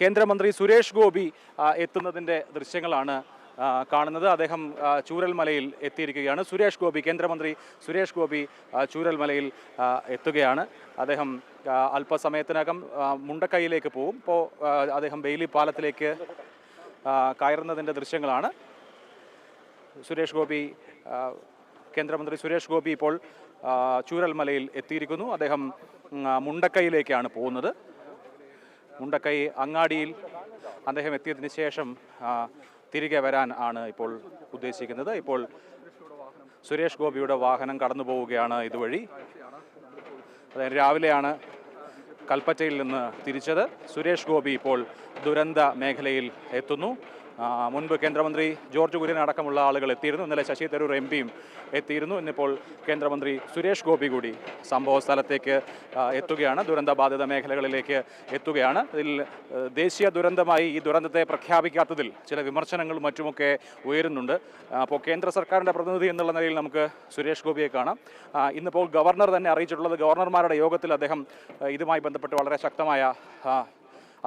കേന്ദ്രമന്ത്രി സുരേഷ് ഗോപി എത്തുന്നതിന്റെ ദൃശ്യങ്ങളാണ് കാണുന്നത്. അദ്ദേഹം ചൂരൽമലയിൽ എത്തിയിരിക്കുകയാണ്. സുരേഷ് ഗോപി കേന്ദ്രമന്ത്രി സുരേഷ് ഗോപി ചൂരൽമലയിൽ എത്തുകയാണ്. അദ്ദേഹം അല്പസമയത്തിനകം മുണ്ടക്കൈയിലേക്ക് പോകും ഇപ്പോൾ അദ്ദേഹം ബെയിലി പാലത്തിലേക്ക് കയറുന്നതിന്റെ ദൃശ്യങ്ങളാണ്. സുരേഷ് ഗോപി കേന്ദ്രമന്ത്രി സുരേഷ് ഗോപി ഇപ്പോൾ ചൂരൽമലയിൽ എത്തിയിരിക്കുന്നു. അദ്ദേഹം മുണ്ടക്കൈയിലേക്കാണ് പോകുന്നത്. മുണ്ടക്കൈ അങ്ങാടിയിൽ അദ്ദേഹം എത്തിയതിന് ശേഷം തിരികെ വരാൻ ആണ് ഇപ്പോൾ ഉദ്ദേശിക്കുന്നത്. ഇപ്പോൾ സുരേഷ് ഗോപിയുടെ വാഹനം കടന്നു പോവുകയാണ് ഇതുവഴി. അതായത് രാവിലെയാണ് കൽപ്പറ്റയിൽ നിന്ന് തിരിച്ചത്. സുരേഷ് ഗോപി ഇപ്പോൾ ദുരന്ത മേഖലയിൽ എത്തുന്നു. മുൻപ് കേന്ദ്രമന്ത്രി ജോർജ് കുര്യൻ അടക്കമുള്ള ആളുകൾ എത്തിയിരുന്നു. ഇന്നലെ ശശി തരൂർ എം പിയും എത്തിയിരുന്നു. ഇന്നിപ്പോൾ കേന്ദ്രമന്ത്രി സുരേഷ് ഗോപി കൂടി സംഭവ സ്ഥലത്തേക്ക് എത്തുകയാണ്. ദുരന്ത ബാധിത മേഖലകളിലേക്ക് എത്തുകയാണ്. ഇതിൽ ദേശീയ ദുരന്തമായി ഈ ദുരന്തത്തെ പ്രഖ്യാപിക്കാത്തതിൽ ചില വിമർശനങ്ങളും മറ്റുമൊക്കെ ഉയരുന്നുണ്ട്. അപ്പോൾ കേന്ദ്ര സർക്കാരിന്റെ പ്രതിനിധി എന്നുള്ള നിലയിൽ നമുക്ക് സുരേഷ് ഗോപിയെ കാണാം. ഇന്നിപ്പോൾ ഗവർണർ തന്നെ അറിയിച്ചിട്ടുള്ളത് ഗവർണർമാരുടെ യോഗത്തിൽ അദ്ദേഹം ഇതുമായി ബന്ധപ്പെട്ട് വളരെ ശക്തമായ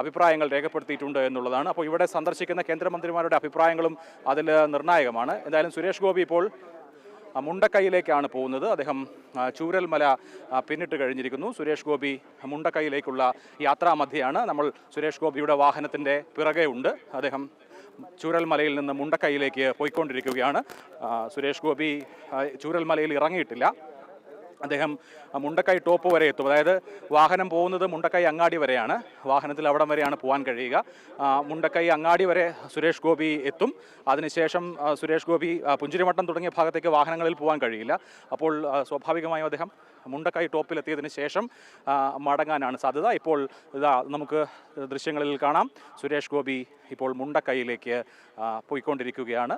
അഭിപ്രായങ്ങൾ രേഖപ്പെടുത്തിയിട്ടുണ്ട് എന്നുള്ളതാണ്. അപ്പോൾ ഇവിടെ സന്ദർശിക്കുന്ന കേന്ദ്രമന്ത്രിമാരുടെ അഭിപ്രായങ്ങളും അതിൽ നിർണായകമാണ്. എന്തായാലും സുരേഷ് ഗോപി ഇപ്പോൾ മുണ്ടക്കൈയിലേക്കാണ് പോകുന്നത്. അദ്ദേഹം ചൂരൽമല പിന്നിട്ട് കഴിഞ്ഞിരിക്കുന്നു. സുരേഷ് ഗോപി മുണ്ടക്കൈയിലേക്കുള്ള യാത്രാമധ്യയാണ്. നമ്മൾ സുരേഷ് ഗോപിയുടെ വാഹനത്തിന്റെ പിറകെ ഉണ്ട്. അദ്ദേഹം ചൂരൽമലയിൽ നിന്ന് മുണ്ടക്കൈയിലേക്ക് പോയിക്കൊണ്ടിരിക്കുകയാണ്. സുരേഷ് ഗോപി ചൂരൽമലയിൽ ഇറങ്ങിയിട്ടില്ല. അദ്ദേഹം മുണ്ടക്കൈ ടോപ്പ് വരെ എത്തും. അതായത് വാഹനം പോകുന്നത് മുണ്ടക്കൈ അങ്ങാടി വരെയാണ്. വാഹനത്തിൽ അവിടം വരെയാണ് പോകാൻ കഴിയുക. മുണ്ടക്കൈ അങ്ങാടി വരെ സുരേഷ് ഗോപി എത്തും. അതിനുശേഷം സുരേഷ് ഗോപി പുഞ്ചിരിമട്ടം തുടങ്ങിയ ഭാഗത്തേക്ക് വാഹനങ്ങളിൽ പോകാൻ കഴിയില്ല. അപ്പോൾ സ്വാഭാവികമായും അദ്ദേഹം മുണ്ടക്കൈ ടോപ്പിലെത്തിയതിന് ശേഷം മടങ്ങാനാണ് സാധ്യത. ഇപ്പോൾ ഇതാ നമുക്ക് ദൃശ്യങ്ങളിൽ കാണാം. സുരേഷ് ഗോപി ഇപ്പോൾ മുണ്ടക്കൈയിലേക്ക് പോയിക്കൊണ്ടിരിക്കുകയാണ്.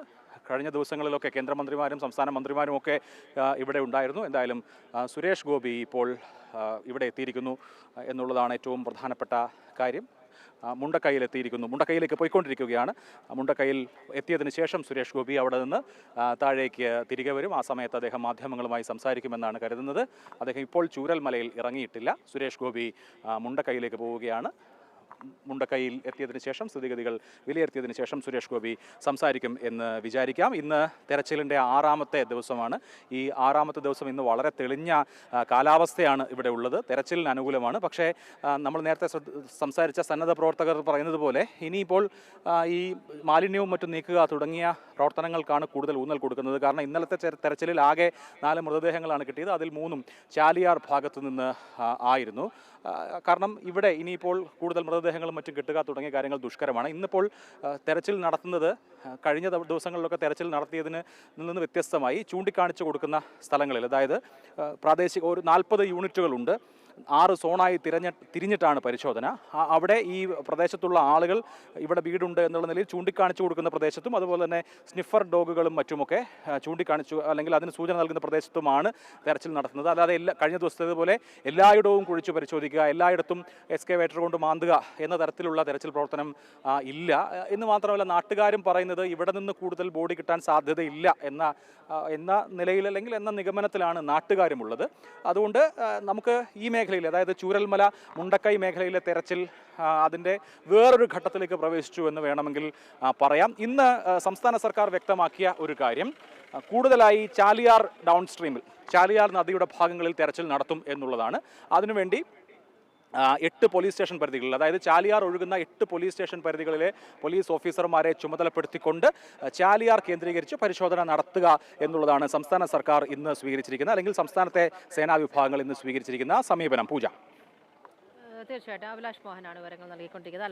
കഴിഞ്ഞ ദിവസങ്ങളിലൊക്കെ കേന്ദ്രമന്ത്രിമാരും സംസ്ഥാന മന്ത്രിമാരും ഒക്കെ ഇവിടെ ഉണ്ടായിരുന്നു. എന്തായാലും സുരേഷ് ഗോപി ഇപ്പോൾ ഇവിടെ എത്തിയിരിക്കുന്നു എന്നുള്ളതാണ് ഏറ്റവും പ്രധാനപ്പെട്ട കാര്യം. മുണ്ടക്കൈയിൽ എത്തിയിരിക്കുന്നു. മുണ്ടക്കൈയിലേക്ക് പോയിക്കൊണ്ടിരിക്കുകയാണ്. മുണ്ടക്കൈയിൽ എത്തിയതിന് ശേഷം സുരേഷ് ഗോപി അവിടെ നിന്ന് താഴേക്ക് തിരികെ വരും. ആ സമയത്ത് അദ്ദേഹം മാധ്യമങ്ങളുമായി സംസാരിക്കുമെന്നാണ് കരുതുന്നത്. അദ്ദേഹം ഇപ്പോൾ ചൂരൽമലയിൽ ഇറങ്ങിയിട്ടില്ല. സുരേഷ് ഗോപി മുണ്ടക്കൈയിലേക്ക് പോവുകയാണ്. മുണ്ടക്കൈയിൽ എത്തിയതിനു ശേഷം സ്ഥിതിഗതികൾ വിലയിരുത്തിയതിനു ശേഷം സുരേഷ് ഗോപി സംസാരിക്കും എന്ന് വിചാരിക്കാം. ഇന്ന് തെരച്ചിലിന്റെ ആറാമത്തെ ദിവസമാണ്. ഈ ആറാമത്തെ ദിവസം ഇന്ന് വളരെ തെളിഞ്ഞ കാലാവസ്ഥയാണ് ഇവിടെ ഉള്ളത്. തെരച്ചിലിന് അനുകൂലമാണ്. പക്ഷേ നമ്മൾ നേരത്തെ സംസാരിച്ച സന്നദ്ധ പ്രവർത്തകർ പറയുന്നത് പോലെ ഇനിയിപ്പോൾ ഈ മാലിന്യവും മറ്റും നീക്കുക തുടങ്ങിയ പ്രവർത്തനങ്ങൾക്കാണ് കൂടുതൽ ഊന്നൽ കൊടുക്കുന്നത്. കാരണം ഇന്നലത്തെ തെരച്ചിലിൽ ആകെ നാല് മൃതദേഹങ്ങളാണ് കിട്ടിയത്. അതിൽ മൂന്നും ചാലിയാർ ഭാഗത്തു നിന്ന് ആയിരുന്നു. കാരണം ഇവിടെ ഇനിയിപ്പോൾ കൂടുതൽ മൃതദേഹങ്ങളും മറ്റും കിട്ടുക തുടങ്ങിയ കാര്യങ്ങൾ ദുഷ്കരമാണ്. ഇന്നിപ്പോൾ തെരച്ചിൽ നടത്തുന്നത് കഴിഞ്ഞ ദവ- ദിവസങ്ങളിലൊക്കെ തെരച്ചിൽ നടത്തിയതിന് നിന്ന് വ്യത്യസ്തമായി ചൂണ്ടിക്കാണിച്ചു കൊടുക്കുന്ന സ്ഥലങ്ങളിൽ അതായത് പ്രാദേശിക ഒരു നാൽപ്പത് യൂണിറ്റുകളുണ്ട്. ആറ് സോണായി തിരഞ്ഞ തിരിഞ്ഞിട്ടാണ് പരിശോധന. അവിടെ ഈ പ്രദേശത്തുള്ള ആളുകൾ ഇവിടെ വീടുണ്ട് എന്നുള്ള നിലയിൽ ചൂണ്ടിക്കാണിച്ചു കൊടുക്കുന്ന പ്രദേശത്തും അതുപോലെ തന്നെ സ്നിഫർ ഡോഗുകളും മറ്റുമൊക്കെ ചൂണ്ടിക്കാണിച്ചു അല്ലെങ്കിൽ അതിന് സൂചന നൽകുന്ന പ്രദേശത്തുമാണ് തെരച്ചിൽ നടത്തുന്നത്. അല്ലാതെ എല്ലാ കഴിഞ്ഞ ദിവസത്തേതുപോലെ എല്ലായിടവും കുഴിച്ചു പരിശോധിക്കുക എല്ലായിടത്തും എക്സ്കവേറ്റർ കൊണ്ട് മാന്തുക എന്ന തരത്തിലുള്ള തെരച്ചിൽ പ്രവർത്തനം ഇല്ല. എന്ന് മാത്രമല്ല നാട്ടുകാരും പറയുന്നത് ഇവിടെ നിന്ന് കൂടുതൽ ബോഡി കിട്ടാൻ സാധ്യതയില്ല എന്ന എന്ന നിലയിൽ അല്ലെങ്കിൽ എന്ന നിഗമനത്തിലാണ് നാട്ടുകാരുമുള്ളത്. അതുകൊണ്ട് നമുക്ക് ഈ മേഖലയിൽ അതായത് ചൂരൽമല മുണ്ടക്കൈ മേഖലയിലെ തെരച്ചിൽ അതിന്റെ വേറൊരു ഘട്ടത്തിലേക്ക് പ്രവേശിച്ചു എന്ന് വേണമെങ്കിൽ പറയാം. ഇന്ന് സംസ്ഥാന സർക്കാർ വ്യക്തമാക്കിയ ഒരു കാര്യം കൂടുതലായി ചാലിയാർ ഡൗൺ സ്ട്രീമിൽ ചാലിയാർ നദിയുടെ ഭാഗങ്ങളിൽ തെരച്ചിൽ നടത്തും എന്നുള്ളതാണ്. അതിനുവേണ്ടി എട്ട് പോലീസ് സ്റ്റേഷൻ പരിധികളിൽ അതായത് ചാലിയാർ ഒഴുകുന്ന എട്ട് പോലീസ് സ്റ്റേഷൻ പരിധികളിലെ പോലീസ് ഓഫീസർമാരെ ചുമതലപ്പെടുത്തിക്കൊണ്ട് ചാലിയാർ കേന്ദ്രീകരിച്ച് പരിശോധന നടത്തുക എന്നുള്ളതാണ് സംസ്ഥാന സർക്കാർ ഇന്ന് സ്വീകരിച്ചിരിക്കുന്ന അല്ലെങ്കിൽ സംസ്ഥാനത്തെ സേനാ വിഭാഗങ്ങൾ ഇന്ന് സ്വീകരിച്ചിരിക്കുന്ന സമീപനം. പൂജ. തീർച്ചയായിട്ടും. അഭിലാഷ് മോഹനാണ് വിവരങ്ങൾ നൽകിക്കൊണ്ടിരിക്കുന്നത്.